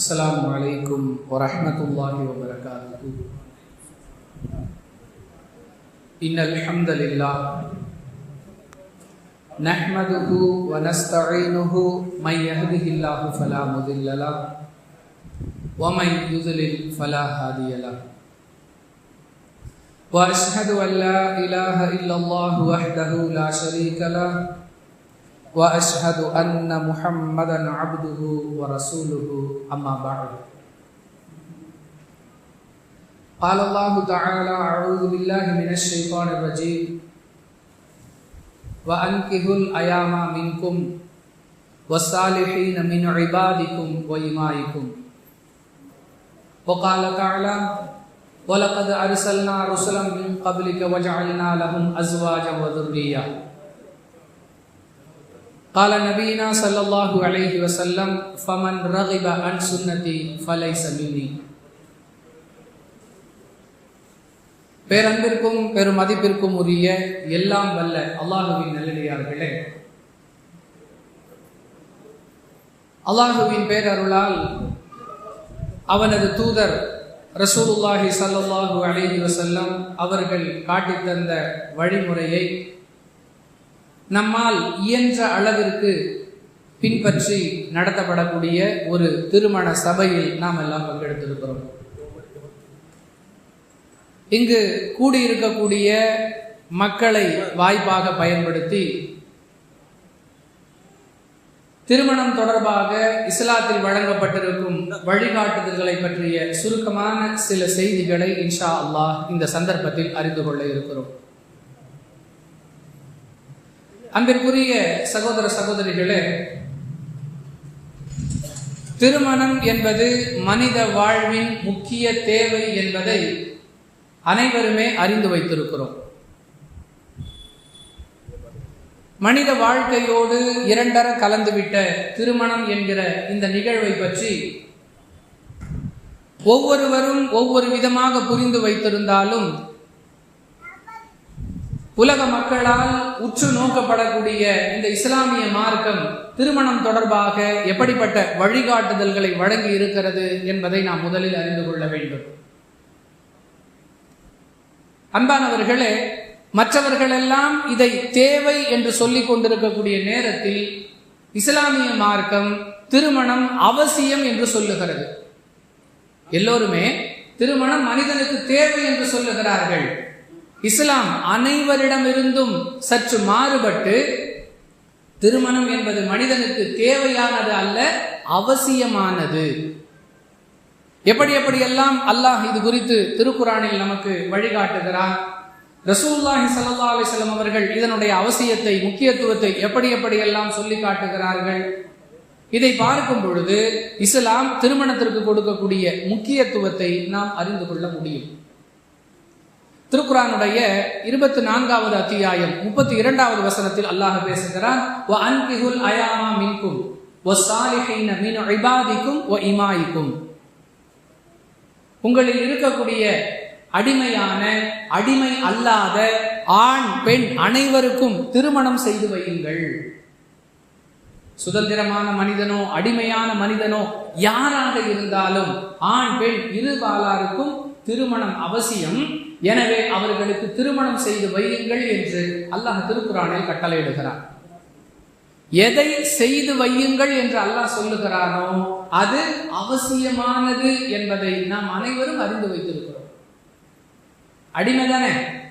السلام عليكم ورحمة الله وبركاته إن الحمد لله نحمده ونستعينه من يهده الله فلا مضل له ومن يضلل فلا هادي له۔ واشهد ان لا اله الا الله وحده لا شريك له واشهد ان محمدا عبده ورسوله اما بعد. قال الله تعالى اعوذ بالله من الشيطان الرجيم. وانكحوا الايام منكم والصالحين من عبادكم وإمائكم. وقال تعالى ولقد أرسلنا رسلا من قبلك وجعلنا لهم أزواجا وذرية. قال نبينا صلى الله عليه وسلم فمن رغب عن سنتي فليس مني பேரன்பிற்கும் பெரும் மதிப்பிற்கும் உரிய எல்லாம் வல்ல அல்லாஹுவின் நல்லடியார்களே அல்லாஹுவின் பேரருளால் அவனது தூதர் ரசூலுல்லாஹி சல்லாஹூ அலிஹி வசல்லம் அவர்கள் காட்டித் தந்த வழிமுறையை நம்மால் இயன்ற அளவிற்கு பின்பற்றி நடத்தப்படக்கூடிய ஒரு திருமண சபையில் நாம் எல்லாம் பங்கெடுத்திருக்கிறோம். இங்கு கூடியிருக்கக்கூடிய மக்களை வாய்ப்பாக பயன்படுத்தி திருமணம் தொடர்பாக இஸ்லாத்தில் வழங்கப்பட்டிருக்கும் வழிகாட்டுதல்களை பற்றிய சுருக்கமான சில செய்திகளை இன்ஷா அல்லாஹ் இந்த சந்தர்ப்பத்தில் அறிந்து கொள்ள இருக்கிறோம். அன்பிற்குரிய சகோதர சகோதரிகளே திருமணம் என்பது மனித வாழ்வின் முக்கிய தேவை என்பதை அனைவருமே அறிந்து வைத்திருக்கிறோம். மனித வாழ்க்கையோடு இரண்டர கலந்துவிட்ட திருமணம் என்கிற இந்த நிகழ்வை பற்றி ஒவ்வொருவரும் ஒவ்வொரு விதமாக புரிந்து வைத்திருந்தாலும் உலக மக்களால் உற்று நோக்கப்படக்கூடிய இந்த இஸ்லாமிய மார்க்கம் திருமணம் தொடர்பாக எப்படிப்பட்ட வழிகாட்டுதல்களை வழங்கி இருக்கிறது என்பதை நாம் முதலில் அறிந்து கொள்ள வேண்டும். அன்பானவர்களே மற்றவர்களெல்லாம் இதை தேவை என்று சொல்லிக் கொண்டிருக்கக்கூடிய நேரத்தில் இஸ்லாமிய மார்க்கம் திருமணம் அவசியம் என்று சொல்லுகிறது. எல்லோருமே திருமணம் மனிதனுக்கு தேவை என்று சொல்லுகிறார்கள். இஸ்லாம் அனைவரிடமிருந்தும் சற்று மாறுபட்டு திருமணம் என்பது மனிதனுக்கு தேவையானது அல்ல அவசியமானது. எப்படி எப்படியெல்லாம் அல்லாஹ் இது குறித்து திருக்குறானில் நமக்கு வழிகாட்டுகிறார் ரசூல்லாஹி சல்லா அலிஸ்லம் அவர்கள் இதனுடைய அவசியத்தை முக்கியத்துவத்தை எப்படி எப்படியெல்லாம் சொல்லி காட்டுகிறார்கள்? இதை பார்க்கும் பொழுது இஸ்லாம் திருமணத்திற்கு கொடுக்கக்கூடிய முக்கியத்துவத்தை நாம் அறிந்து கொள்ள முடியும். திருக்குறானுடைய இருபத்தி நான்காவது அத்தியாயம் முப்பத்தி இரண்டாவது வசனத்தில் அல்லாஹ் பேசுகிறான் ஓ அயாமா மின்கும் ஓ ஓ இமாயிக்கும். உங்களில் இருக்கக்கூடிய அடிமையான அடிமை அல்லாத ஆண் பெண் அனைவருக்கும் திருமணம் செய்து வையுங்கள். சுதந்திரமான மனிதனோ அடிமையான மனிதனோ யாராக இருந்தாலும் ஆண் பெண் இரு பாலாருக்கும் திருமணம் அவசியம். எனவே அவர்களுக்கு திருமணம் செய்து வையுங்கள் என்று அல்லாஹ் திருக்குறானில் கட்டளையிடுகிறார் எதை செய்து வையுங்கள் என்று அல்லாஹ் சொல்லுகிறானோ அது அவசியமானது என்பதை நாம் அனைவரும் அறிந்து வைத்திருக்கிறோம். அடிமை தானே?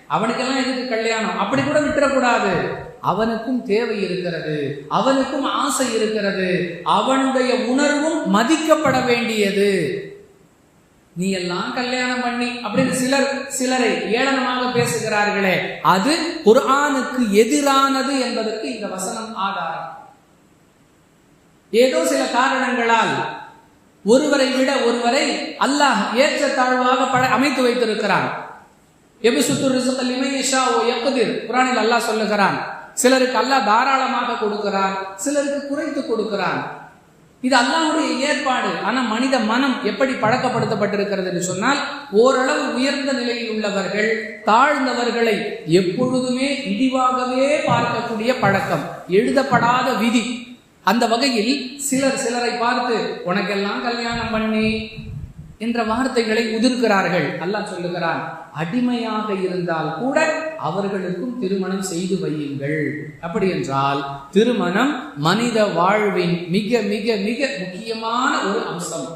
அவனுக்கெல்லாம் எதுக்கு கல்யாணம்? அப்படி கூட விட்டுறக்கூடாது. அவனுக்கும் தேவை இருக்கிறது. அவனுக்கும் ஆசை இருக்கிறது. அவனுடைய உணர்வும் மதிக்கப்பட வேண்டியது. நீ எல்லாம் கல்யாணம் பண்ணி அப்படின்னு சிலர் சிலரை ஏளனமாக பேசுகிறார்களே அது குர்ஆனுக்கு எதிரானது என்பதற்கு இந்த வசனம் ஆதாரம். ஏதோ சில காரணங்களால் ஒருவரை விட ஒருவரை அல்லாஹ் ஏற்ற தாழ்வாக பட அமைத்து வைத்திருக்கிறான். குரானில் அல்லாஹ் சொல்லுகிறான் சிலருக்கு அல்லாஹ் தாராளமாக கொடுக்கிறான் சிலருக்கு குறைத்து கொடுக்கிறான். இது அல்லாஹுடைய ஏற்பாடு. ஆனால் மனித மனம் எப்படி பழக்கப்படுத்தப்பட்டிருக்கிறது என்று சொன்னால் ஓரளவு உயர்ந்த நிலையில் உள்ளவர்கள் தாழ்ந்தவர்களை எப்பொழுதுமே இடிவாகவே பார்க்கக்கூடிய பழக்கம் எழுதப்படாத விதி. அந்த வகையில் சிலர் சிலரை பார்த்து உனக்கெல்லாம் கல்யாணம் பண்ணி என்ற வார்த்தைகளை உதிர்க்கிறார்கள். அல்லாஹ் சொல்லுகிறான் அடிமையாக இருந்தால் கூட அவர்களுக்கும் திருமணம் செய்து வையுங்கள். அப்படி என்றால் திருமணம் மனித வாழ்வின் மிக மிக மிக முக்கியமான ஒரு அம்சம்.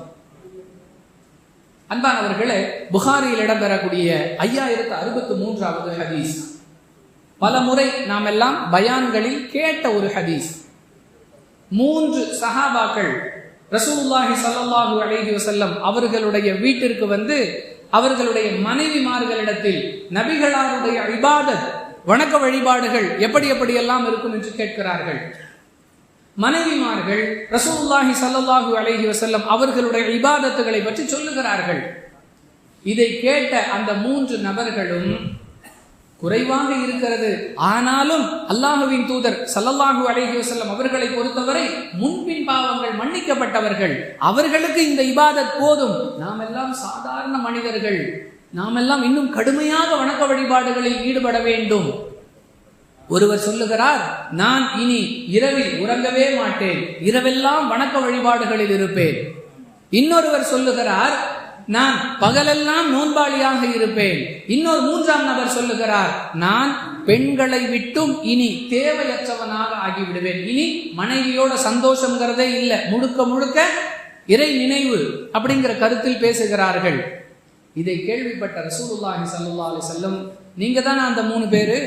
அன்பானவர்களே புகாரியில் இடம்பெறக்கூடிய ஐயாயிரத்து அறுபத்து மூன்றாவது ஹதீஸ். பல முறை நாம் எல்லாம் பயான்களில் கேட்ட ஒரு ஹதீஸ். மூன்று சஹாபாக்கள் ரசூலுல்லாஹி சல்லாஹூ அலைஹி வசல்லம் அவர்களுடைய வீட்டிற்கு வந்து அவர்களுடைய மனைவிமார்களிடத்தில் நபிகளாருடைய இபாதத் வணக்க வழிபாடுகள் எப்படி எப்படி எல்லாம் இருக்கும் என்று கேட்கிறார்கள். மனைவிமார்கள் ரசூலுல்லாஹி ஸல்லல்லாஹு அலைஹி வசல்லம் அவர்களுடைய இபாதத்துகளை பற்றி சொல்லுகிறார்கள். இதை கேட்ட அந்த மூன்று நபர்களும் குறைவாக இருக்கிறது. ஆனாலும் அல்லாஹுவின் தூதர் சல்லல்லாஹு அலஹி வசல்லம் அவர்களை பொறுத்தவரை முன்பின் பாவங்கள் மன்னிக்கப்பட்டவர்கள். அவர்களுக்கு இந்த இபாதத் போதும். நாம் எல்லாம் சாதாரண மனிதர்கள். நாம் எல்லாம் இன்னும் கடுமையாக வணக்க வழிபாடுகளில் ஈடுபட வேண்டும். ஒருவர் சொல்லுகிறார் நான் இனி இரவில் உறங்கவே மாட்டேன். இரவெல்லாம் வணக்க வழிபாடுகளில் இருப்பேன். இன்னொருவர் சொல்லுகிறார் நான் பகலெல்லாம் நோன்பாளியாக இருப்பேன். இன்னொரு மூன்றாம் நபர் சொல்லுகிறார் நான் பெண்களை விட்டும் இனி தேவையற்றவனாக ஆகிவிடுவேன். இனி மனைவியோட சந்தோஷங்கிறதே இல்லை. முழுக்க முழுக்க இறை நினைவு அப்படிங்கிற கருத்தில் பேசுகிறார்கள். இதை கேள்விப்பட்ட ரசூலுல்லாஹி சல்லா அலி வஸல்லம் நீங்க தானே அந்த மூணு பேரு?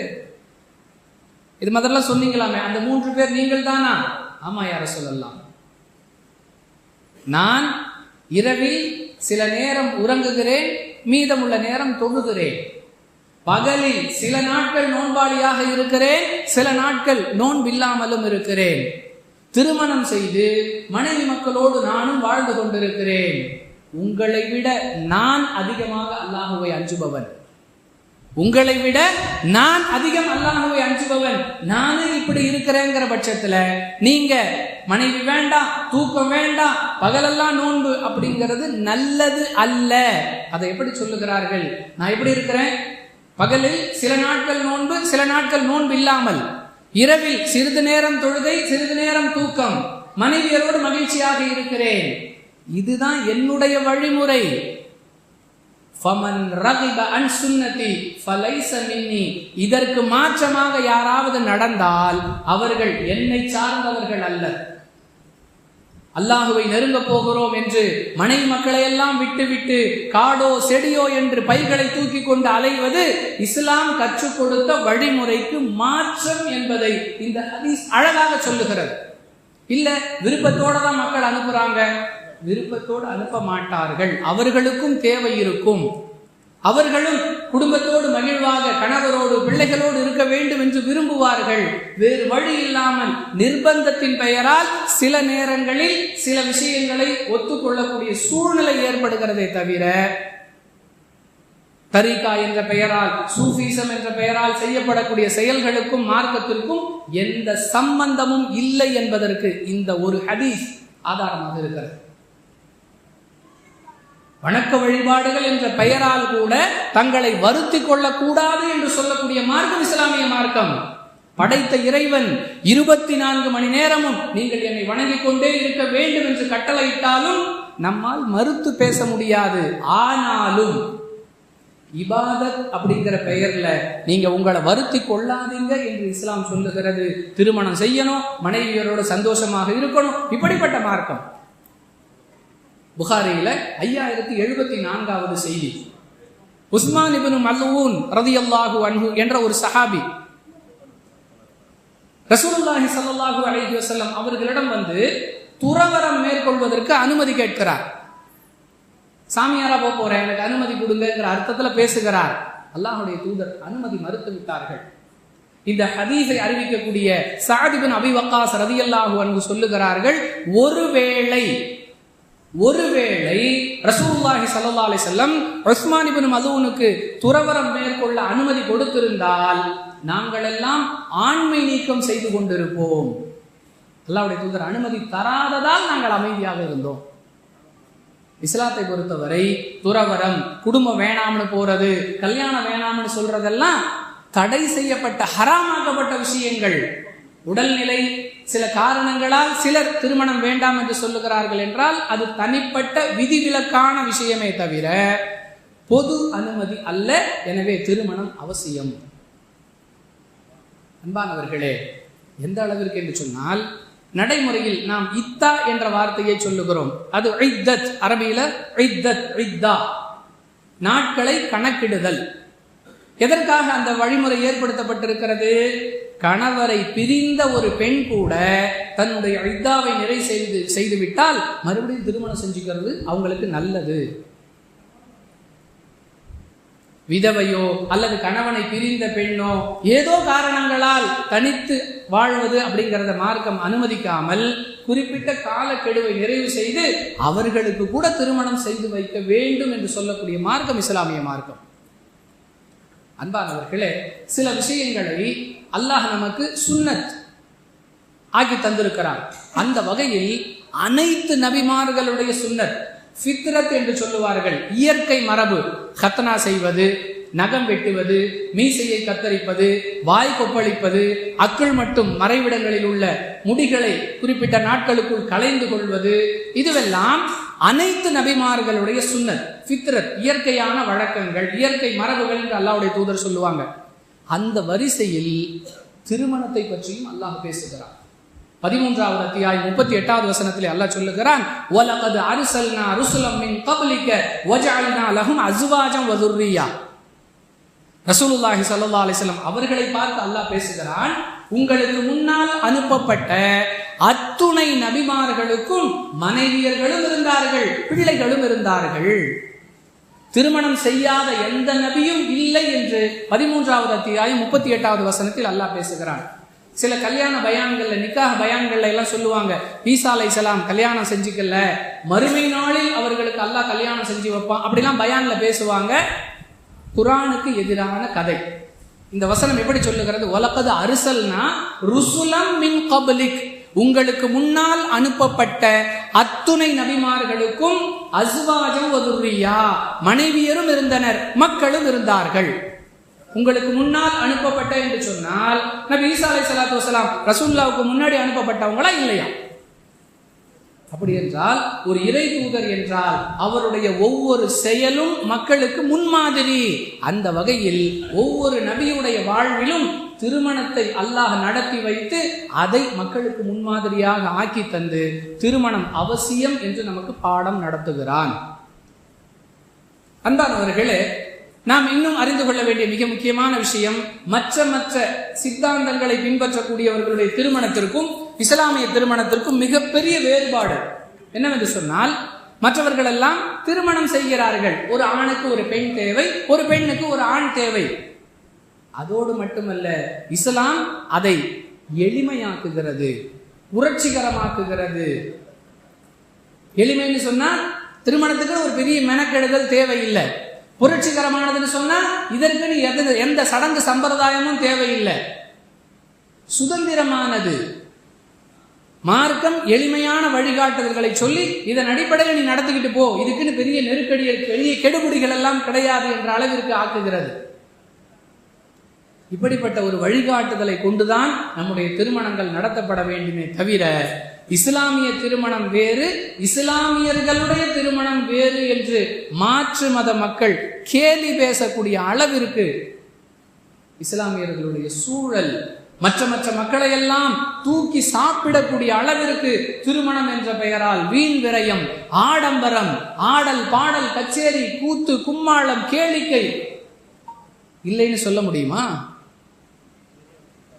இது முதல்ல சொன்னீங்களாமே அந்த மூன்று பேர் நீங்கள் தானா? ஆமா யார சொல்லலாம் நான் இரவில் சில நேரம் உறங்குகிறேன் மீதமுள்ள நேரம் தொழுகிறேன். பகலில் சில நாட்கள் நோன்பாளியாக இருக்கிறேன் சில நாட்கள் நோன்பில்லாமலும் இருக்கிறேன். திருமணம் செய்து மனைவி மக்களோடு நானும் வாழ்ந்து கொண்டிருக்கிறேன். உங்களை விட நான் அதிகமாக அல்லாஹுவை அஞ்சுபவன். உங்களை விட நான் அதிகம் அல்லாஹுவை அஞ்சுபவன். நானும் இப்படி இருக்கிறேங்கிற பட்சத்துல நீங்க மனைவி வேண்டாம் தூக்கம் வேண்டாம் பகலெல்லாம் நோன்பு அப்படிங்கிறது நல்லது அல்ல. அதை எப்படி சொல்லுகிறார்கள்? நான் எப்படி இருக்கிறேன்? பகலில் சில நாட்கள் நோன்பு சில நாட்கள் நோன்பு இல்லாமல். இரவில் சிறிது நேரம் தொழுகை சிறிது நேரம் தூக்கம். மனைவியரோடு மகிழ்ச்சியாக இருக்கிறேன். இதுதான் என்னுடைய வழிமுறை. ஃபமன் ரகிப அன் சுன்னதி ஃபலைச மின்னி. இதற்கு மாற்றமாக யாராவது நடந்தால் அவர்கள் என்னை சார்ந்தவர்கள் அல்ல. அல்லாஹுவை நெருங்க போகிறோம் என்று மனை மக்களை எல்லாம் விட்டுவிட்டு காடோ செடியோ என்று பைகளை தூக்கி கொண்டு அலைவது இஸ்லாம் கற்றுக் கொடுத்த வழிமுறைக்கு மாற்றம் என்பதை இந்த ஹதீஸ் அழகாக சொல்லுகிறது. இல்ல விருப்பத்தோட தான் மக்கள் அனுப்புறாங்க. விருப்பத்தோடு அனுப்ப மாட்டார்கள். அவர்களுக்கும் தேவை இருக்கும். அவர்களும் குடும்பத்தோடு மகிழ்வாக கணவரோடு பிள்ளைகளோடு இருக்க வேண்டும் என்று விரும்புவார்கள். வேறு வழி இல்லாமல் நிர்பந்தத்தின் பெயரால் சில நேரங்களில் சில விஷயங்களை ஒத்துக்கொள்ளக்கூடிய சூழ்நிலை ஏற்படுகிறதே தவிர தரிகா என்ற பெயரால் சூஃபீசம் என்ற பெயரால் செய்யப்படக்கூடிய செயல்களுக்கும் மார்க்கத்திற்கும் எந்த சம்பந்தமும் இல்லை என்பதற்கு இந்த ஒரு ஹதீஸ் ஆதாரமாக இருக்கிறது. வணக்க வழிபாடுகள் என்ற பெயரால் கூட தங்களை வருத்தி கொள்ளக்கூடாது என்று சொல்லக்கூடிய மார்க்கம் இஸ்லாமிய மார்க்கம். படைத்த இறைவன் இருபத்தி நான்கு மணி நேரமும் நீங்கள் என்னை வணங்கிக் கொண்டே இருக்க வேண்டும் என்று கட்டளையிட்டாலும் நம்மால் மறுத்து பேச முடியாது. ஆனாலும் இபாதத் அப்படிங்கிற பெயர்ல நீங்க உங்களை வருத்தி கொள்ளாதீங்க என்று இஸ்லாம் சொல்லுகிறது. திருமணம் செய்யணும் மனைவியரோட சந்தோஷமாக இருக்கணும். இப்படிப்பட்ட மார்க்கம். புகாரியில ஐயாயிரத்தி எழுபத்தி நான்காவது செய்தி. உஸ்மான் இபின் மல்லூன் ரதியல்லாஹு அன்ஹு என்ற ஒரு சஹாபி ரசூலுல்லாஹி ஸல்லல்லாஹு அலஹி வசல்லம் அவர்களிடம் வந்து துறவரம் மேற்கொள்வதற்கு அனுமதி கேட்கிறார். சாமியாரா போக போறேன் எனக்கு அனுமதி கொடுங்கிற அர்த்தத்துல பேசுகிறார். அல்லாஹுடைய தூதர் அனுமதி மறுத்து விட்டார்கள். இந்த ஹதீஸை அறிவிக்கக்கூடிய சாதிபின் அபிவக்காஸ் ரதியல்லாஹு அன்பு சொல்லுகிறார்கள் ஒருவேளை ஒருவேளை ரசூல்லாஹி சல்லா அலி செல்லம் உஸ்மான் இப்னு துறவரம் மேற்கொள்ள அனுமதி கொடுத்திருந்தால் நாங்கள் எல்லாம் ஆண்மை நீக்கம் செய்து கொண்டிருப்போம். அல்லாவுடைய தூதர் அனுமதி தராததால் நாங்கள் அமைதியாக இருந்தோம். இஸ்லாத்தை பொறுத்தவரை துறவரம் குடும்பம் வேணாம்னு போறது கல்யாணம் வேணாம்னு சொல்றதெல்லாம் தடை செய்யப்பட்ட ஹராமாக்கப்பட்ட விஷயங்கள். உடல்நிலை சில காரணங்களால் சிலர் திருமணம் வேண்டாம் என்று சொல்லுகிறார்கள் என்றால் அது தனிப்பட்ட விதிவிலக்கான விஷயமே தவிர பொது அனுமதி அல்ல. எனவே திருமணம் அவசியம். அன்பானவர்களே எந்த அளவிற்கு என்று சொன்னால் நடைமுறையில் நாம் இத்தா என்ற வார்த்தையை சொல்லுகிறோம். அது இத்தத் அரபியில இத்தத் இத்தா. நாட்களை கணக்கிடுதல். எதற்காக அந்த வழிமுறை ஏற்படுத்தப்பட்டிருக்கிறது? கணவரை பிரிந்த ஒரு பெண் கூட தன்னுடைய இத்தாவை நிறை செய்து செய்துவிட்டால் மறுபடியும் திருமணம் செஞ்சுக்கிறது அவங்களுக்கு நல்லது. விதவையோ அல்லது கணவனை பிரிந்த பெண்ணோ ஏதோ காரணங்களால் தனித்து வாழ்வது அப்படிங்கிறத மார்க்கம் அனுமதிக்காமல் குறிப்பிட்ட காலக்கெடுவை நிறைவு செய்து அவர்களுக்கு கூட திருமணம் செய்து வைக்க வேண்டும் என்று சொல்லக்கூடிய மார்க்கம் இஸ்லாமிய மார்க்கம். அன்பானவர்களே சில விஷயங்களை அல்லாஹ் நமக்கு சுன்னத் ஆக்கி தந்திருக்கிறார் அந்த வகையில் அனைத்து நபிமார்களுடைய சுன்னத் ஃபித்ரத் என்று சொல்லுவார்கள். இயற்கை மரபு கத்தனா செய்வது நகம் வெட்டுவது மீசையை கத்தரிப்பது வாய் கொப்பளிப்பது அக்கள் மட்டும் மறைவிடங்களில் உள்ள முடிகளை குறிப்பிட்ட நாட்களுக்குள் கலைந்து கொள்வது இதுவெல்லாம் அனைத்து நபிமார்களுடைய சுன்னத் ஃபித்ரத் இயற்கையான வழக்கங்கள் இயற்கை மரபுகள் என்று அல்லாவுடைய தூதர் சொல்லுவாங்க. அந்த வரிசையில் திருமணத்தை பற்றியும் அல்லாஹ் பேசுகிறான். பதிமூன்றாவது அத்தியாயம் முப்பத்தி எட்டாவது வசனத்திலே அல்லாஹ் சொல்லுகிறான் ஒலகது அரிசல்னா அருசலம் மின் கபலிக்க வஜஅல்னா லஹும் வதுர்ரியா ரசூலுல்லாஹி சல்லா அலிஸ்லாம் அவர்களை பார்த்து அல்லாஹ் பேசுகிறான் உங்களுக்கு முன்னால் அனுப்பப்பட்ட அத்துணை நபிமார்களுக்கும் மனைவியர்களும் இருந்தார்கள் பிள்ளைகளும் இருந்தார்கள். திருமணம் செய்யாத எந்த நபியும் இல்லை என்று பதிமூன்றாவது அத்தியாயம் முப்பத்தி எட்டாவது வசனத்தில் அல்லாஹ் பேசுகிறான். சில கல்யாண பயான்கள்ல நிக்காக பயான்கள்ல எல்லாம் சொல்லுவாங்க ஈசா அலை சலாம் கல்யாணம் செஞ்சுக்கல மறுமை நாளில் அவர்களுக்கு அல்லாஹ் கல்யாணம் செஞ்சு வைப்பான். அப்படிலாம் பயான்ல பேசுவாங்க. குரானுக்கு எதிரான கதை. இந்த வசனம் எப்படி சொல்லுகிறது? உலகது அரிசல்னா ருசுலம் மின் கபலிக். உங்களுக்கு முன்னால் அனுப்பப்பட்ட அத்துணை நபிமார்களுக்கும் அஸ்வாஜம் ஒதுரியா மனைவியரும் இருந்தனர் மக்களும் இருந்தார்கள். உங்களுக்கு முன்னால் அனுப்பப்பட்ட என்று சொன்னால் நபி ஈசா அலை சலாத்து வசலாம் ரசூல்லாவுக்கு முன்னாடி அனுப்பப்பட்டவங்களா இல்லையா? அப்படி என்றால் ஒரு இறை தூதர் என்றால் அவருடைய ஒவ்வொரு செயலும் மக்களுக்கு முன்மாதிரி. அந்த வகையில் ஒவ்வொரு நபியுடைய வாழ்விலும் திருமணத்தை அல்லாஹ் நடத்தி வைத்து அதை மக்களுக்கு முன்மாதிரியாக ஆக்கி தந்து திருமணம் அவசியம் என்று நமக்கு பாடம் நடத்துகிறான். அன்பானவர்களே நாம் இன்னும் அறிந்து கொள்ள வேண்டிய மிக முக்கியமான விஷயம் மற்ற மற்ற சித்தாந்தங்களை பின்பற்றக்கூடியவர்களுடைய திருமணத்திற்கும் இஸ்லாமிய திருமணத்திற்கும் மிகப்பெரிய வேறுபாடு என்னவென்று சொன்னால் மற்றவர்கள் எல்லாம் திருமணம் செய்கிறார்கள். ஒரு ஆணுக்கு ஒரு பெண் தேவை ஒரு பெண்ணுக்கு ஒரு ஆண் தேவை. அதோடு மட்டுமல்ல இஸ்லாம் அதை எளிமையாக்குகிறது புரட்சிகரமாக்குகிறது. எளிமைன்னு சொன்னா திருமணத்துக்கு ஒரு பெரிய மெனக்கெடுதல் தேவையில்லை. புரட்சிகரமானதுன்னு சொன்னா இதற்குன்னு எது எந்த சடங்கு சம்பிரதாயமும் தேவையில்லை. சுதந்திரமானது. மார்க்கம் எளிமையான வழிகாட்டுதல்களை சொல்லி இதன் அடிப்படையில் நீ நடத்திக்கிட்டு போ. இதுக்குன்னு பெரிய நெருக்கடி பெரிய கெடுபிடிகள் எல்லாம் கிடையாது என்ற அளவிற்கு ஆக்குகிறது. இப்படிப்பட்ட ஒரு வழிகாட்டுதலை கொண்டுதான் நம்முடைய திருமணங்கள் நடத்தப்பட வேண்டுமே தவிர இஸ்லாமிய திருமணம் வேறு இஸ்லாமியர்களுடைய திருமணம் வேறு என்று மாற்று மத மக்கள் கேலி பேசக்கூடிய அளவிற்கு இஸ்லாமியர்களுடைய சூழல் மற்ற மற்ற மக்களை எல்லாம் தூக்கி சாப்பிடக்கூடிய அளவிற்கு திருமணம் என்ற பெயரால் வீண் விரயம் ஆடம்பரம் ஆடல் பாடல் கச்சேரி கூத்து கும்மாளம் கேளிக்கை. இல்லைன்னு சொல்ல முடியுமா?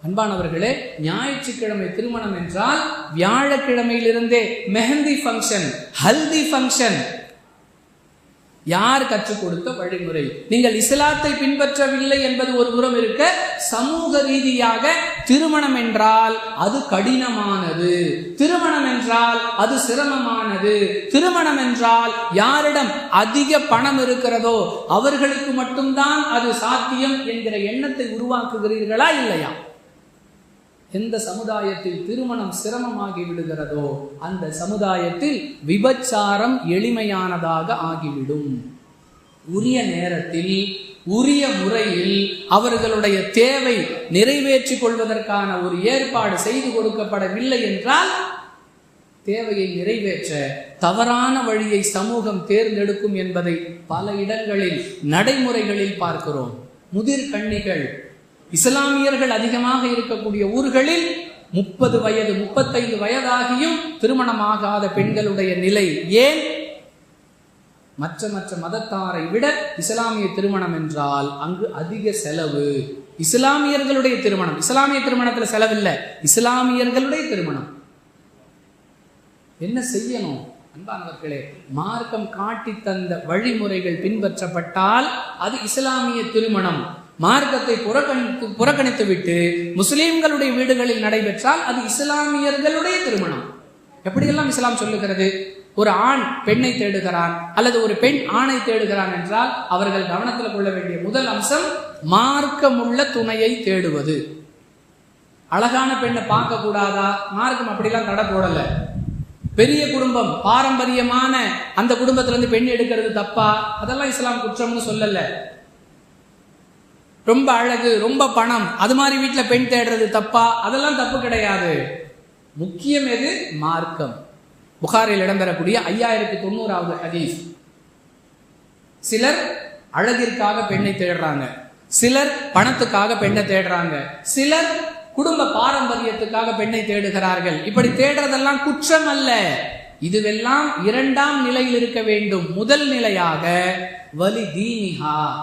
அன்பானவர்களே ஞாயிற்றுக்கிழமை திருமணம் என்றால் வியாழக்கிழமையிலிருந்தே மெஹந்தி ஃபங்க்ஷன் ஹல்தி ஃபங்க்ஷன் யார் கற்றுக் கொடுத்த வழிமுறை? நீங்கள் இஸ்லாத்தை பின்பற்றவில்லை என்பது ஒரு புறம் இருக்க சமூக ரீதியாக திருமணம் என்றால் அது கடினமானது. திருமணம் என்றால் அது சிரமமானது. திருமணம் என்றால் யாரிடம் அதிக பணம் இருக்கிறதோ அவர்களுக்கு மட்டும்தான் அது சாத்தியம் என்கிற எண்ணத்தை உருவாக்குகிறீர்களா இல்லையா? எந்த சமுதாயத்தில் திருமணம் சிரமமாகி விடுகிறதோ அந்த சமுதாயத்தில் விபச்சாரம் எளிமையானதாக ஆகிவிடும். உரிய நேரத்தில் உரிய முறையில் அவர்களுடைய தேவை நிறைவேற்றிக் கொள்வதற்கான ஒரு ஏற்பாடு செய்து கொடுக்கப்படவில்லை என்றால் தேவையை நிறைவேற்ற தவறான வழியை சமூகம் தேர்ந்தெடுக்கும் என்பதை பல இடங்களில் நடைமுறைகளில் பார்க்கிறோம். முதிர் கண்ணிகள் இஸ்லாமியர்கள் அதிகமாக இருக்கக்கூடிய ஊர்களில் முப்பது வயது முப்பத்தைந்து வயதாகியும் திருமணமாகாத பெண்களுடைய நிலை ஏன்? மற்ற மற்ற மதத்தாரை விட இஸ்லாமிய திருமணம் என்றால் அங்கு அதிக செலவு. இஸ்லாமியர்களுடைய திருமணம். இஸ்லாமிய திருமணத்துல செலவில்லை. இஸ்லாமியர்களுடைய திருமணம். என்ன செய்யணும்? அன்பானவர்களே மார்க்கம் காட்டி தந்த வழிமுறைகள் பின்பற்றப்பட்டால் அது இஸ்லாமிய திருமணம். மார்க்கத்தை புறக்கணித்து புறக்கணித்து விட்டு முஸ்லீம்களுடைய வீடுகளில் நடைபெற்றால் அது இஸ்லாமியர்களுடைய திருமணம். எப்படியெல்லாம் இஸ்லாம் சொல்லுகிறது? ஒரு ஆண் பெண்ணை தேடுகிறான் அல்லது ஒரு பெண் ஆணை தேடுகிறான் என்றால் அவர்கள் கவனத்தில் கொள்ள வேண்டிய முதல் அம்சம் மார்க்கமுள்ள துணையை தேடுவது. அழகான பெண்ணை பார்க்க கூடாதா மார்க்கம் அப்படிலாம் தடை போடல. பெரிய குடும்பம் பாரம்பரியமான அந்த குடும்பத்திலிருந்து பெண் எடுக்கிறது தப்பா? அதெல்லாம் இஸ்லாம் குற்றம்னு சொல்லல. ரொம்ப அழகு ரொம்ப பணம். அது மாதிரி வீட்டில் பெண் தேடுறது தப்பா? அதெல்லாம் தப்பு கிடையாது. முக்கியம் எது? மார்க்கம். புகாரில் இடம்பெறக்கூடிய ஐயாயிரத்தி தொண்ணூறாவது ஹதீஸ். சிலர் அழகிற்காக பெண்ணை தேடுறாங்க. சிலர் பணத்துக்காக பெண்ணை தேடுறாங்க. சிலர் குடும்ப பாரம்பரியத்துக்காக பெண்ணை தேடுகிறார்கள். இப்படி தேடுறதெல்லாம் குற்றம் அல்ல இதுவெல்லாம் இரண்டாம் நிலையில் இருக்க வேண்டும். முதல் நிலையாக வலி தீனிஹா.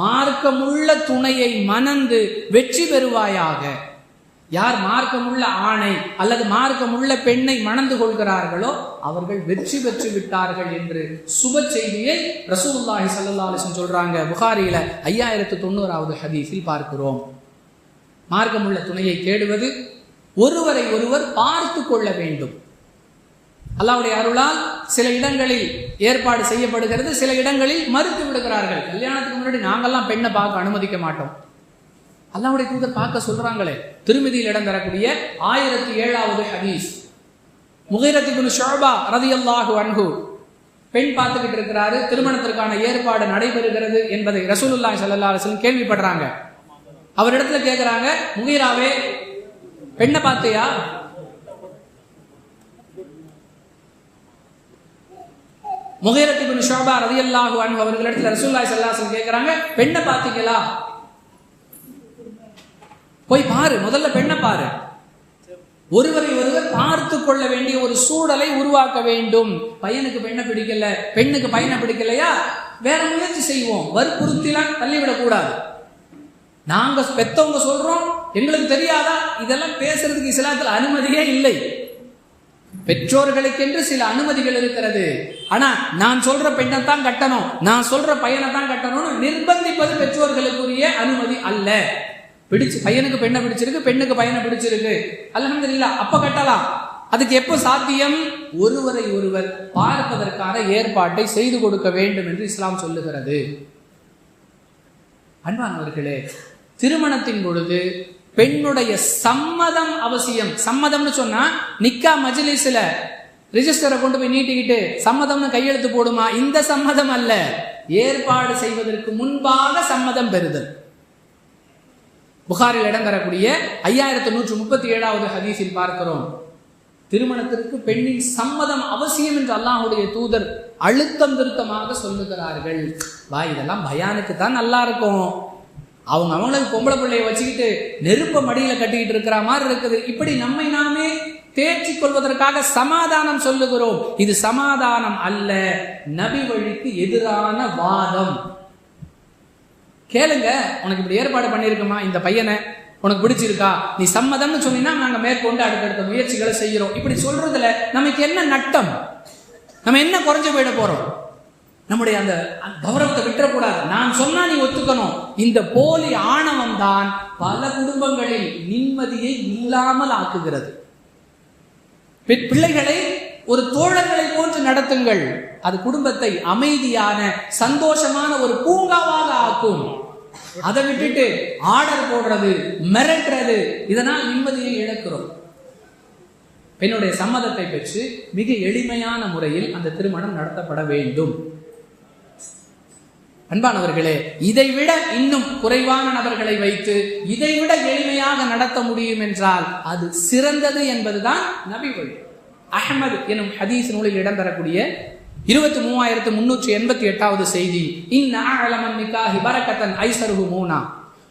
மார்க்கமுள்ள துணையை மணந்து வெற்றி பெறுவாயாக. யார் மார்க்கமுள்ள ஆணை அல்லது மார்க்கமுள்ள பெண்ணை மணந்து கொள்கிறார்களோ அவர்கள் வெற்றி பெற்று விட்டார்கள் என்று சுப செய்தியை ரசூல்லாஹி ஸல்லல்லாஹு அலைஹி சொல்றாங்க. புகாரியில ஐயாயிரத்து தொண்ணூறாவது ஹதீஸில் பார்க்கிறோம். மார்க்கமுள்ள துணையை தேடுவது ஒருவரை ஒருவர் பார்த்து கொள்ள வேண்டும். அல்லாவுடைய அருளால் சில இடங்களில் ஏற்பாடு செய்யப்படுகிறது சில இடங்களில் மறுத்து விடுகிறார்கள். கல்யாணத்துக்கு முன்னாடி நாங்கெல்லாம் பெண்ணை பார்க்க அனுமதிக்க மாட்டோம். அல்லாவுடைய தூதர் பார்க்க சொல்றாங்களே திருமதியில் இடம் தரக்கூடிய ஆயிரத்தி ஏழாவது ஹதீஸ். முகைரத்திபுன் ஷோபா ரதியல்லாஹு அன்ஹு பெண் பார்த்துக்கிட்டு இருக்கிறாரு திருமணத்திற்கான ஏற்பாடு நடைபெறுகிறது என்பதை ரசூலுல்லாஹி ஸல்லல்லாஹு அலைஹி கேள்விப்படுறாங்க. அவரிடத்துல கேட்கிறாங்க முகீராவே பெண்ணை பார்த்தியா? முகைரத்திபுன் ஷோபா ரதியல்லாஹு அல்லாஹு அன்பு ரசூலுல்லாஹி ஸல்லல்லாஹு அலைஹி வஸல்லம் கேட்கிறாங்க பெண்ணை பார்த்தீங்களா போய் பாரு முதல்ல பெண்ணை பாரு. ஒருவரை ஒருவர் பார்த்து கொள்ள வேண்டிய ஒரு சூழலை உருவாக்க வேண்டும். பையனுக்கு பெண்ணை பிடிக்கல பெண்ணுக்கு பையனை பிடிக்கலையா? வேற முயற்சி செய்வோம். வற்புறுத்திலாம் தள்ளிவிடக் கூடாது. நாங்க பெத்தவங்க சொல்றோம் எங்களுக்கு தெரியாதா? இதெல்லாம் பேசுறதுக்கு இஸ்லாத்தில் அனுமதியே இல்லை. பெற்றோர்களுக்கென்று சில அனுமதிகள் இருக்கிறது. ஆனா நான் சொல்ற பெண்ணை தான் கட்டணும் நான் சொல்ற பையனை தான் கட்டணும்னு நிர்பந்திப்பது பெற்றோர்களுக்குரிய அனுமதி அல்ல. பிடிச்சு பையனுக்கு பெண்ணை பிடிச்சிருக்கு பெண்ணுக்கு பையனை பிடிச்சிருக்கு. அல்ஹம்துலில்லாஹ் அப்ப கட்டலாம். அதுக்கு எப்போ சாத்தியம்? ஒருவரை ஒருவர் பார்ப்பதற்கான ஏற்பாட்டை செய்து கொடுக்க வேண்டும் என்று இஸ்லாம் சொல்லுகிறது. அன்பானவர்களே திருமணத்தின் பொழுது பெண்ணுடைய சம்மதம் அவசியம். சம்மதம்னு சொன்னா நிக்கா மஜ்லிஸ்ல ரிஜிஸ்டரை கொண்டு போய் நீட்டிக்கிட்டு சம்மதம்னு கையெழுத்து போடுமா? இந்த சம்மதம் அல்ல. ஏற்பாடு செய்வதற்கு முன்பாக சம்மதம் பெறுதல். புகாரில் இடம் தரக்கூடிய ஐயாயிரத்து நூற்று முப்பத்தி ஏழாவது ஹதீஸில் பார்க்கிறோம். திருமணத்திற்கு பெண்ணின் சம்மதம் அவசியம் என்று அல்லாஹுடைய தூதர் அழுத்தம் திருத்தமாக சொல்லுகிறார்கள். வா இதெல்லாம் பயானுக்கு தான் நல்லா இருக்கும். அவங்க அவங்களுக்கு பொம்பளை பிள்ளைய வச்சுக்கிட்டு நெருப்ப மடியில கட்டிக்கிட்டு இருக்கிற மாதிரி இருக்குது. இப்படி நம்மை நாமே தேர்ச்சி கொள்வதற்காக சமாதானம் சொல்லுகிறோம். இது சமாதானம் அல்ல. நபி வழிக்கு எதிரான வாதம். கேளுங்க உனக்கு இப்படி ஏற்பாடு பண்ணியிருக்கோமா? இந்த பையனை உனக்கு பிடிச்சிருக்கா? நீ சம்மதம்னு சொன்னீங்கன்னா நாங்க மேற்கொண்டு அடுத்தடுத்த முயற்சிகளை செய்யறோம் இப்படி சொல்றதுல நமக்கு என்ன நட்டம்? நம்ம என்ன குறைஞ்சு போயிட போறோம்? நம்முடைய அந்த கௌரவத்தை விட்டுறக்கூடாது. நான் சொன்னா நீ ஒத்துக்கணும். இந்த போலி ஆணவம் தான் பல குடும்பங்களில் நிம்மதியை இல்லாமல் ஆக்குகிறது. பிள்ளைகளை ஒரு தோழர்களை போன்று நடத்துங்கள். அது குடும்பத்தை அமைதியான சந்தோஷமான ஒரு பூங்காவாக ஆக்கும். அதை விட்டுட்டு ஆர்டர் போடுறது மிரட்டுறது இதனால் நிம்மதியை இழக்கிறோம். பெண்ணுடைய சம்மதத்தை பெற்று மிக எளிமையான முறையில் அந்த திருமணம் நடத்தப்பட வேண்டும். அன்பானவர்களே இதைவிட இன்னும் குறைவான நபர்களை வைத்து இதைவிட எளிமையாக நடத்த முடியும் என்றால் அது சிறந்தது என்பதுதான் நபி வழி. அஹமது எனும் ஹதீஸ் நூலில் இடம்பெறக்கூடிய இருபத்தி மூவாயிரத்து முன்னூற்றி எண்பத்தி எட்டாவது செய்தி இந்நாளமன் நிக்காஹி பரக்கத்தன் ஐசருகு மூனா.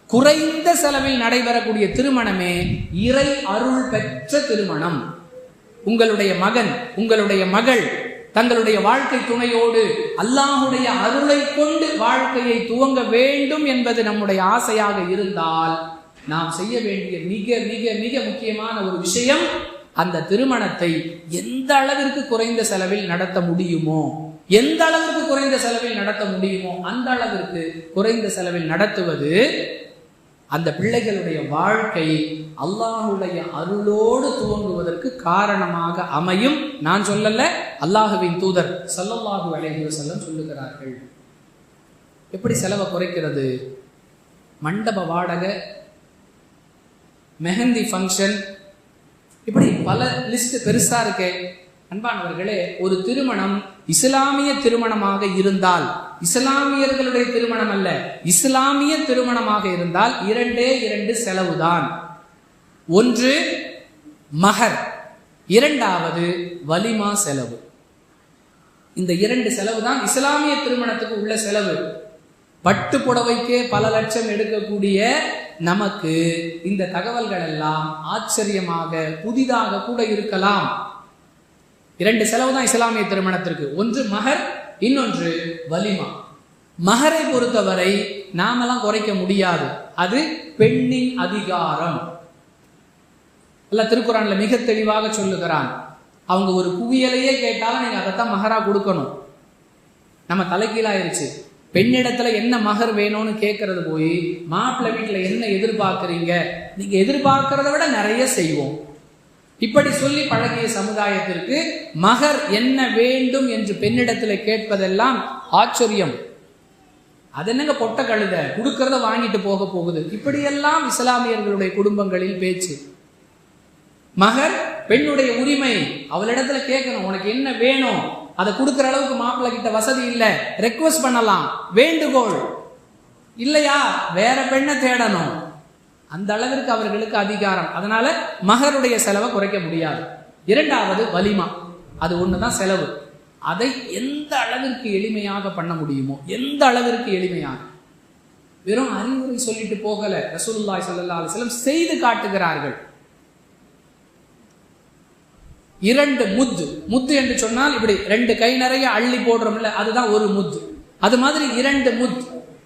குறைந்த செலவில் நடைபெறக்கூடிய திருமணமே இறை அருள் பெற்ற திருமணம். உங்களுடைய மகன் உங்களுடைய மகள் தங்களுடைய வாழ்க்கை துணையோடு அல்லாஹுடைய அருளை கொண்டு வாழ்க்கையை துவங்க வேண்டும் என்பது நம்முடைய ஆசையாக இருந்தால் நாம் செய்ய வேண்டிய மிக மிக மிக முக்கியமான ஒரு விஷயம் அந்த திருமணத்தை எந்த அளவிற்கு குறைந்த செலவில் நடத்த முடியுமோ எந்த அளவிற்கு குறைந்த செலவில் நடத்த முடியுமோ அந்த அளவிற்கு குறைந்த செலவில் நடத்துவது அந்த பிள்ளைகளுடைய வாழ்க்கை அல்லாஹுடைய அருளோடு துவங்குவதற்கு காரணமாக அமையும். நான் சொல்லல அல்லாஹுவின் தூதர் சல்லல்லாஹு அலைஹி வஸல்லம் சொல்லுகிறார்கள். எப்படி செலவை குறைக்கிறது? மண்டப வாடகை மெஹந்தி ஃபங்க்ஷன் இப்படி பல லிஸ்ட் பெருசா இருக்கே. அன்பானவர்களே ஒரு திருமணம் இஸ்லாமிய திருமணமாக இருந்தால் இஸ்லாமியர்களுடைய திருமணம் அல்ல இஸ்லாமிய திருமணமாக இருந்தால் இரண்டே இரண்டு செலவுதான். ஒன்று மகர். இரண்டாவது வலிமா செலவு. இந்த இரண்டு செலவு தான் இஸ்லாமிய திருமணத்துக்கு உள்ள செலவு. பட்டு புடவைக்கே பல லட்சம் எடுக்கக்கூடிய நமக்கு இந்த தகவல்கள் எல்லாம் ஆச்சரியமாக புதிதாக கூட இருக்கலாம். இரண்டு செலவு தான் இஸ்லாமிய திருமணத்திற்கு. ஒன்று மகர் இன்னொன்று வலிமா. மகரை பொறுத்தவரை நாமெல்லாம் குறைக்க முடியாது. அது பெண்ணின் அதிகாரம். அல்ல திருக்குறான்ல மிக தெளிவாக சொல்லுகிறான். அவங்க ஒரு குவியலையே கேட்டாலும் நீங்க அதைத்தான் மகரா கொடுக்கணும். நம்ம தலைகீழாயிருச்சு. பெண்ணிடத்துல என்ன மகர் வேணும்னு கேட்கறது போய் மாப்பிள்ளை வீட்டில் என்ன எதிர்பார்க்குறீங்க? நீங்க எதிர்பார்க்கறத விட நிறைய செய்வோம். இப்படி சொல்லி பழகிய சமுதாயத்திற்கு மகர் என்ன வேண்டும் என்று பெண்ணிடத்தில் கேட்பதெல்லாம் ஆச்சரியம். அது என்னங்க பொட்ட கழுத? கொடுக்கறத வாங்கிட்டு போக போகுது. இப்படியெல்லாம் இஸ்லாமியர்களுடைய குடும்பங்களில் பேச்சு. மகர் பெண்ணுடைய உரிமை. அவளிடத்துல கேட்கணும் உனக்கு என்ன வேணும்? அதை கொடுக்குற அளவுக்கு மாப்பிள்ளை கிட்ட வசதி இல்லை. ரெக்வஸ்ட் பண்ணலாம். வேண்டுகோள். இல்லையா? வேற பெண்ணை தேடணும். அந்த அளவிற்கு அவர்களுக்கு அதிகாரம். அதனால மகருடைய செலவை குறைக்க முடியாது. இரண்டாவது வலிமா. அது ஒண்ணுதான் செலவு. அதை எந்த அளவிற்கு எளிமையாக பண்ண முடியுமோ எந்த அளவிற்கு எளிமையாக. வெறும் அறிவுரை சொல்லிட்டு போகல. ரசூலுல்லாஹி ஸல்லல்லாஹு அலைஹி செய்து காட்டுகிறார்கள். இரண்டு முத்து முத்து என்று சொன்னால் இப்படி ரெண்டு கை நிறைய அள்ளி போடுறோம்ல அதுதான் ஒரு முத்து அது மாதிரி இரண்டு முத்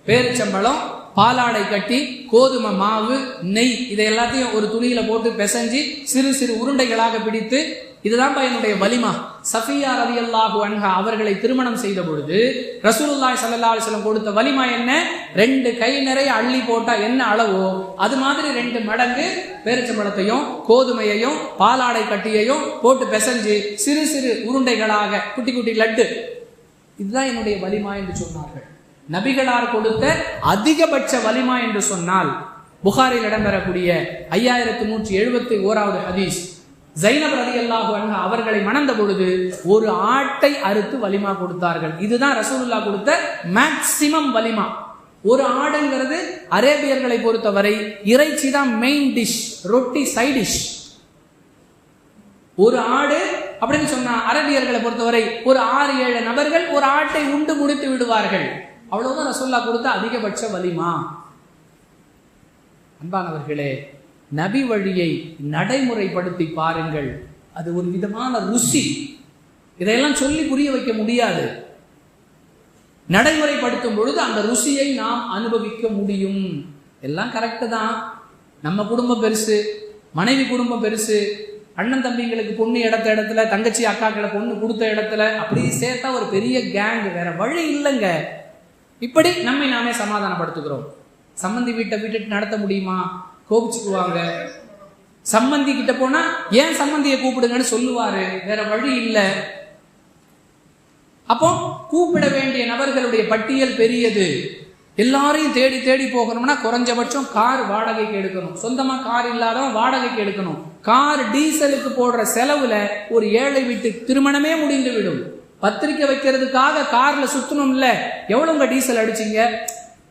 பேரிச்சம்பழம் பாலாடை கட்டி கோதுமை மாவு நெய் இதை எல்லாத்தையும் ஒரு துணியில போட்டு பிசைஞ்சு சிறு சிறு உருண்டைகளாக பிடித்து இதுதான் என்னுடைய வலிமா. சஃபியா ரதி அல்லாஹு அன்ஹா அவர்களை திருமணம் செய்த பொழுது ரசூலுல்லாஹி சல்லா அலிஸ்லம் கொடுத்த வலிமா என்ன? ரெண்டு கை நிறைய அள்ளி போட்டா என்ன அளவோ அது மாதிரி ரெண்டு மடங்கு பேரிச்சம்பழத்தையும் கோதுமையையும் பாலாடை கட்டியையும் போட்டு பிசைஞ்சு சிறு சிறு உருண்டைகளாக குட்டி குட்டி லட்டு. இதுதான் என்னுடைய வலிமா என்று சொன்னார்கள். நபிகளார் கொடுத்த அதிகபட்ச வலிமா என்று சொன்னால் புகாரில் இடம்பெறக்கூடிய ஐயாயிரத்து நூற்றி எழுபத்தி ஓராவது ஹதீஸ். ஜைனப் ரதி அல்லாஹு அவர்களை மணந்த பொழுது ஒரு ஆட்டை அறுத்து வலிமா கொடுத்தார்கள். இதுதான் ரசூலுல்லா கொடுத்த மேக்சிமம் வலிமா. ஒரு ஆடுங்கிறது அரேபியர்களை பொறுத்தவரை இறைச்சி தான் மெயின் டிஷ் ரொட்டி சைடிஷ் ஒரு ஆடு அப்படின்னு சொன்னா அரபியர்களை பொறுத்தவரை ஒரு ஆறு ஏழு நபர்கள் ஒரு ஆட்டை உண்டு முடித்து விடுவார்கள். அவ்வளவுதான் ரசோல்லா கொடுத்த அதிகபட்ச வலிமா? அன்பானவர்களே நபி வழியை நடைமுறைப்படுத்தி பாருங்கள். அது ஒரு விதமான ருசி. இதையெல்லாம் சொல்லி புரிய வைக்க முடியாது. நடைமுறைப்படுத்தும் பொழுது அந்த ருசியை நாம் அனுபவிக்க முடியும். எல்லாம் கரெக்டு தான். நம்ம குடும்பம் பெருசு மனைவி குடும்பம் பெருசு அண்ணன் தம்பிங்களுக்கு பொண்ணு இடத்த இடத்துல தங்கச்சி அக்காக்களை பொண்ணு கொடுத்த இடத்துல அப்படி சேர்த்தா ஒரு பெரிய கேங் வேற வழி இல்லைங்க. இப்படி நம்மை நாமே சமாதானப்படுத்துகிறோம். சம்மந்தி வீட்டை விட்டுட்டு நடத்த முடியுமா? கோபிச்சுக்குவாங்க. சம்மந்தி கிட்ட போனா ஏன் சம்மந்தியை கூப்பிடுங்கன்னு சொல்லுவாரு. வேற வழி இல்லை. அப்போ கூப்பிட வேண்டிய நபர்களுடைய பட்டியல் பெரியது. எல்லாரையும் தேடி தேடி போகணும்னா குறைஞ்சபட்சம் கார் வாடகைக்கு எடுக்கணும். சொந்தமா கார் இல்லாதவன் வாடகைக்கு எடுக்கணும். கார் டீசலுக்கு போடுற செலவுல ஒரு ஏழை வீட்டு திருமணமே முடிந்து விடும் பத்திரிக்கை வைக்கிறதுக்காக கார்ல சுத்தணும்ல? எவ்வளவுங்க டீசல் அடிச்சீங்க?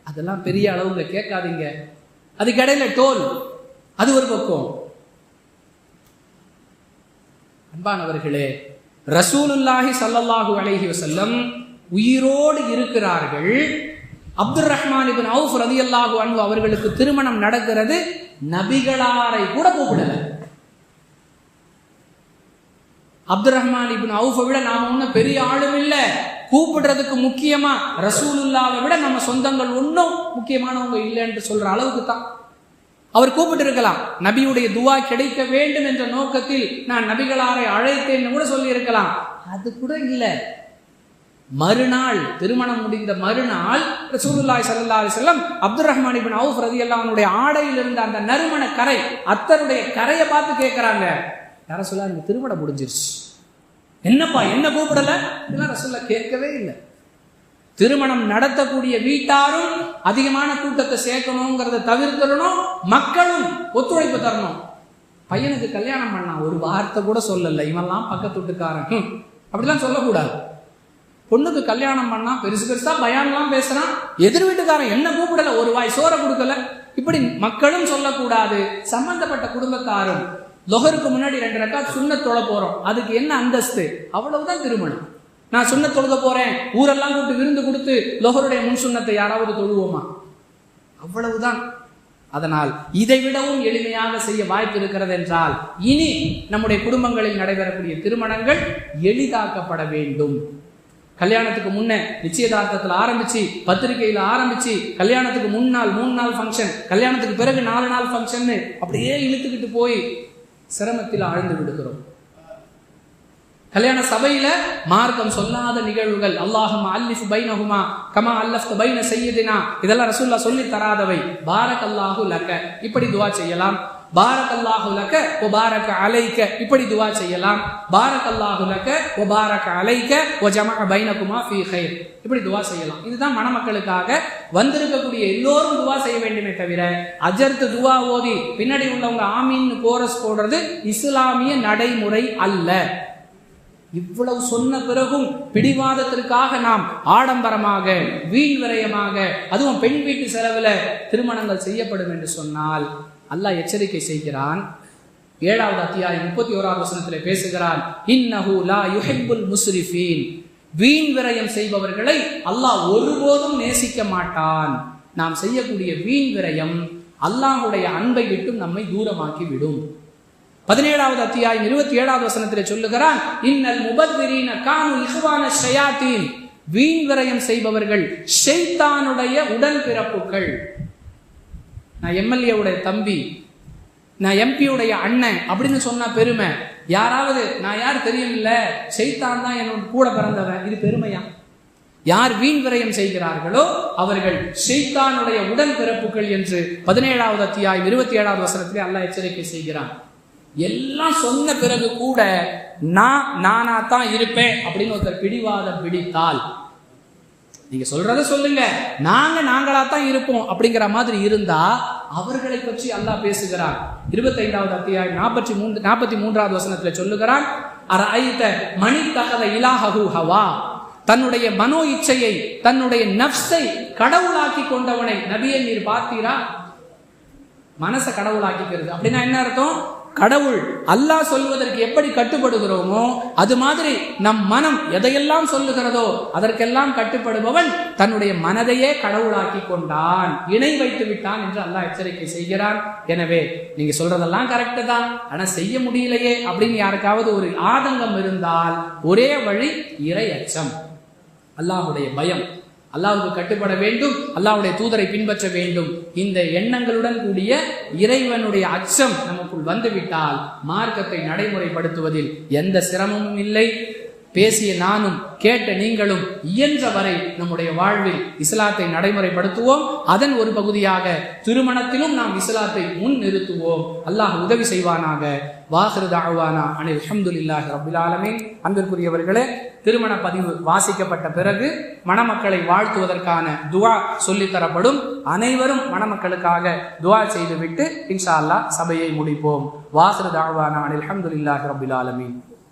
அதெல்லாம் பெரிய அளவுங்க கேட்காதீங்க. அதுக்கிடையில டோல். அது ஒரு பக்கம். அன்பானவர்களே ரசூலுல்லாஹி சல்லல்லாஹு அலைஹி வசல்லம் உயிரோடு இருக்கிறார்கள். அப்துர் ரஹ்மான் இபின் அவுஃப் ரலியல்லாஹு அன்பு அவர்களுக்கு திருமணம் நடக்கிறது. நபிகளாரை கூட கூப்பிடல. அப்துர் ரஹ்மான் இபின் அவுஃபை விட நாம ஒன்றும் பெரிய ஆளும் இல்ல. கூப்பிடுறதுக்கு முக்கியமா ரசூலுல்லாவை விட நம்ம சொந்தங்கள் ஒன்றும் முக்கியமானவங்க இல்லைன்னு சொல்ற அளவுக்கு தான் அவர் கூப்பிட்டு இருக்கலாம் நபியுடைய துவா கிடைக்க வேண்டும் என்ற நோக்கத்தில் நான் நபிகளாரை அழைத்தேன்னு கூட சொல்லி இருக்கலாம் அது கூட இல்லை. மறுநாள் திருமணம் முடிந்த மறுநாள் ரசூலுல்லாய் சல்லா செல்லம் Abdul Abdur Rahman ibn Awf ரதி அல்லாவுடைய ஆடையில் இருந்த அந்த நறுமண கரை அத்தருடைய கரையை பார்த்து கேட்கிறாங்க. யாரும் சொல்ல எனக்கு திருமணம் முடிஞ்சிருச்சு. என்னப்பா என்ன கூப்பிடல? இதெல்லாம் ரசூல்லா கேட்கவே இல்லை. திருமணம் நடத்தக்கூடிய வீட்டாரும் அதிகமான கூட்டத்தை சேர்க்கணுங்கிறத தவிர்த்தரணும் மக்களும் ஒத்துழைப்பு தரணும். பையனுக்கு கல்யாணம் பண்ணா ஒரு வார்த்தை கூட சொல்லல. இவன்லாம் பக்கத்து வீட்டுக்காரன். அப்படிலாம் சொல்லக்கூடாது. பொண்ணுக்கு கல்யாணம் பண்ணா பெருசு பெருசா பயான்லாம் பேசுறான். எதிர் வீட்டுக்காரன் என்ன கூப்பிடல? ஒரு வாய் சோற கொடுக்கல. இப்படி மக்களும் சொல்லக்கூடாது. சம்பந்தப்பட்ட குடும்பத்தாரும் லொஹருக்கு முன்னாடி ரெண்டு ரக்கா சுண்ணத் தொழ போகிறோம் அதுக்கு என்ன அந்தஸ்து? அவ்வளவுதான் திருமணம். நான் சுண்ணத் தொழுத போகிறேன் ஊரெல்லாம் கூட்டு விருந்து கொடுத்து லொஹருடைய முன் சுண்ணத்தை யாராவது தொழுவோமா? அவ்வளவுதான். அதனால் இதை விடவும் எளிமையாக செய்ய வாய்ப்பு இருக்கிறது என்றால் இனி நம்முடைய குடும்பங்களில் நடைபெறக்கூடிய திருமணங்கள் எளிதாக்கப்பட வேண்டும். கல்யாணத்துக்கு முன்ன நிச்சயதார்த்தத்தில் ஆரம்பிச்சு பத்திரிகையில் ஆரம்பிச்சு கல்யாணத்துக்கு முன்னாள் மூணு நாள் ஃபங்க்ஷன் கல்யாணத்துக்கு பிறகு நாலு நாள் ஃபங்க்ஷன் அப்படியே இழுத்துக்கிட்டு போய் சிரமத்தில் ஆழ்ந்து விடுகிறோம். கல்யாண சபையில மார்க்கம் சொல்லாத நிகழ்வுகள் அல்லாஹுமா அல்லிஃப் பைனஹுமா கமா அல்லஃப் பைன செய்யுதுனா இதெல்லாம் ரசூல்லா சொல்லி தராதவை. பாரக் அல்லாஹு லக்க. இப்படி துவா செய்யலாம். பாரக் அல்லாஹு ஒ பாரக அலைக்க இப்படி துவா செய்யலாம். பாரக் அல்லாஹு ஒ பாரக அலைக்க ஒ ஜம பைனகுமா ஃபி ஹைர் இப்படி துவா செய்யலாம். இதுதான் மணமக்களுக்காக வந்திருக்கக்கூடிய எல்லோரும் துவா செய்ய வேண்டுமே தவிர அஜர்த்து துவா ஓதி பின்னாடி உள்ளவங்க ஆமீன் கோரஸ் போடுறது இஸ்லாமிய நடைமுறை அல்ல. இவ்வளவு சொன்ன பிறகும் பிடிவாதத்திற்காக நாம் ஆடம்பரமாக வீண் விரயமாக அதுவும் பெண் வீட்டு செலவில் திருமணங்கள் செய்யப்படும் என்று சொன்னால் அல்லாஹ் எச்சரிக்கை செய்கிறான். ஏழாவது அத்தியாயம் முப்பத்தி ஓராவது வசனத்தில் பேசுகிறான். இன்னஹு லா யுஹிப்புல் முஸ்ரிஃபீன். வீண் விரயம் செய்பவர்களை அல்லாஹ் ஒருபோதும் நேசிக்க மாட்டான். நாம் செய்யக்கூடிய வீண் விரயம் அல்லாஹுடைய அன்பை விட்டும் நம்மை தூரமாக்கி விடும் பதினேழாவது அத்தியாயம் இருபத்தி ஏழாவது வசனத்தில் சொல்லுகிறான் இன்னல் முபத்விரீன கானு இஹ்வான ஷயாத்தீன். வீண் விரயம் செய்பவர்கள் ஷைத்தானுடைய உடன் பிறப்புகள் நான் எம்எல்ஏவுடைய தம்பி நான் எம்பியுடைய அண்ணன் அப்படின்னு சொன்னா பெருமை. யாராவது நான் யார் தெரியும் இல்ல செய்தான் தான் என்னோட கூட பிறந்தவன். இது பெருமையா? யார் வீண் விரயம் செய்கிறார்களோ அவர்கள் செய்தானுடைய உடல் பிறப்புகள் என்று பதினேழாவது அத்தியாயம் இருபத்தி ஏழாவது வசனத்திலே அல்ல எச்சரிக்கை செய்கிறான். எல்லாம் சொன்ன பிறகு கூட நான் நானா தான் இருப்பேன் அப்படின்னு ஒருத்தர் பிடிவாதம் பிடித்தால் நீங்க சொல்றத சொல்லுங்க. நாங்க நாங்களா தான் இருப்போம் அப்படிங்கிற மாதிரி இருந்தா அவர்களை பற்றி அல்லாஹ் பேசுகிறான். இருபத்தைந்தாவது அத்தியாயம் நாற்பத்தி மூன்று நாற்பத்தி மூன்றாவது வசனத்துல சொல்லுகிறான் அரைத்த மணி தகத இலாஹு ஹவா. தன்னுடைய மனோ இச்சையை தன்னுடைய நப்சை கடவுளாக்கி கொண்டவனை நபியை நீர் பார்த்தீரா? மனசை கடவுளாக்கிக்கிறது. அப்படின்னா என்ன அர்த்தம்? கடவுள் அல்லாஹ் சொல்வதற்கு எப்படி கட்டுப்படுகிறோமோ அது மாதிரி நம் மனம் எதையெல்லாம் சொல்லுகிறதோ அதற்கெல்லாம் கட்டுப்படுபவன் தன்னுடைய மனதையே கடவுளாக்கி கொண்டான் இணை வைத்து விட்டான் என்று அல்லாஹ் எச்சரிக்கை செய்கிறான். எனவே நீங்க சொல்றதெல்லாம் கரெக்டு தான். ஆனா செய்ய முடியலையே அப்படின்னு யாருக்காவது ஒரு ஆதங்கம் இருந்தால் ஒரே வழி இறை அச்சம் அல்லாஹுடைய பயம். அல்லாஹுக்கு கட்டுப்பட வேண்டும் அல்லாவுடைய தூதரை பின்பற்ற வேண்டும். இந்த எண்ணங்களுடன் கூடிய இறைவனுடைய அச்சம் நமக்குள் வந்துவிட்டால் மார்க்கத்தை நடைமுறைப்படுத்துவதில் எந்த சிரமமும் இல்லை. பேசிய நானும் கேட்ட நீங்களும் இயன்ற வரை நம்முடைய வாழ்வில் இஸ்லாத்தை நடைமுறைப்படுத்துவோம். அதன் ஒரு பகுதியாக திருமணத்திலும் நாம் இஸ்லாத்தை முன் நிறுத்துவோம் அல்லாஹ் உதவி செய்வானாக. வாஹிரு தாழ்வானா அனில் அஹமதுல்லாஹி ரபில் ஆலமீன். அன்பிற்குரியவர்களே திருமண பதிவு வாசிக்கப்பட்ட பிறகு மணமக்களை வாழ்த்துவதற்கான துவா சொல்லித் தரப்படும். அனைவரும் மணமக்களுக்காக துவா செய்துவிட்டு இன்ஷா அல்லாஹ் சபையை முடிப்போம். வாஹிரு தாழ்வானா அனில் அஹமதுல்லாஹி ரபில் ஆலமீன்.